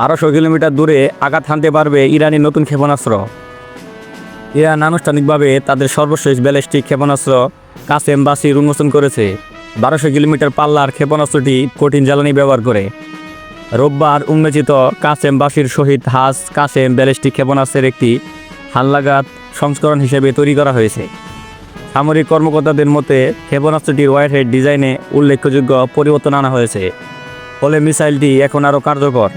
বারোশো কিলোমিটার দূরে আঘাত হানতে পারবে ইরানি নতুন ক্ষেপণাস্ত্র। ইরান আনুষ্ঠানিকভাবে তাদের সর্বশেষ ব্যালিস্টিক ক্ষেপণাস্ত্র কাসেম বাসির উন্মোচন করেছে। বারোশো কিলোমিটার পাল্লার ক্ষেপণাস্ত্রটি কঠিন জ্বালানি ব্যবহার করে। রোববার উন্মোচিত কাসেম বাসির শহীদ হাস কাসেম ব্যালিস্টিক ক্ষেপণাস্ত্রের একটি হালনাগাদ সংস্করণ হিসেবে তৈরি করা হয়েছে। সামরিক কর্মকর্তাদের মতে, ক্ষেপণাস্ত্রটির ওয়ারহেড ডিজাইনে উল্লেখযোগ্য পরিবর্তন আনা হয়েছে। ফলে মিসাইলটি এখন আরও কার্যকর।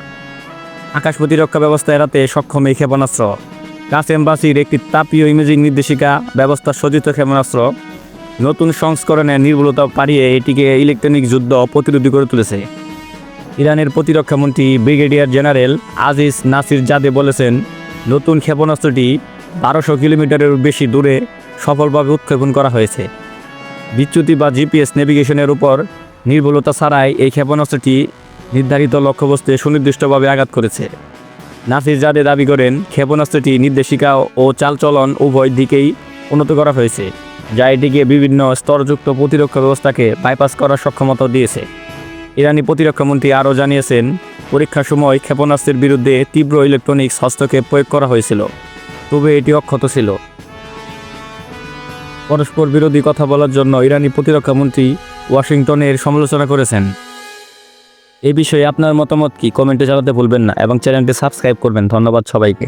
আকাশ প্রতিরক্ষা ব্যবস্থা এড়াতে সক্ষম এই ক্ষেপণাস্ত্র। কাসেম এম্বাসির একটি তাপীয় ইমেজিং নির্দেশিকা ব্যবস্থা সজ্জিত ক্ষেপণাস্ত্র। নতুন সংস্করণে নির্ভুলতা পারিয়ে এটিকে ইলেকট্রনিক যুদ্ধ প্রতিরোধী করে তুলেছে। ইরানের প্রতিরক্ষামন্ত্রী brigadier general Aziz Nasirzadeh বলেছেন, নতুন ক্ষেপণাস্ত্রটি বারোশো কিলোমিটারের বেশি দূরে সফলভাবে উৎক্ষেপণ করা হয়েছে। বিচ্যুতি বা জিপিএস নেভিগেশনের উপর নির্ভুলতা ছাড়াই এই ক্ষেপণাস্ত্রটি নির্ধারিত লক্ষ্যবস্তুে সুনির্দিষ্টভাবে আঘাত করেছে। নাসির জাদে দাবি করেন, ক্ষেপণাস্ত্রটি নির্দেশিকা ও চালচলন উভয় দিকেই উন্নত করা হয়েছে, যা এটিকে বিভিন্ন স্তরযুক্ত প্রতিরক্ষা ব্যবস্থাকে বাইপাস করার সক্ষমতা দিয়েছে। ইরানি প্রতিরক্ষামন্ত্রী আরও জানিয়েছেন, পরীক্ষার সময় ক্ষেপণাস্ত্রের বিরুদ্ধে তীব্র ইলেকট্রনিক্স হস্তক্ষেপ প্রয়োগ করা হয়েছিল, তবে এটি অক্ষত ছিল। পরস্পর বিরোধী কথা বলার জন্য ইরানি প্রতিরক্ষামন্ত্রী ওয়াশিংটনের সমালোচনা করেছেন। এই বিষয়ে আপনার মতামত কি? কমেন্টে জানাতে ভুলবেন না এবং চ্যানেলটি সাবস্ক্রাইব করবেন। ধন্যবাদ সবাইকে।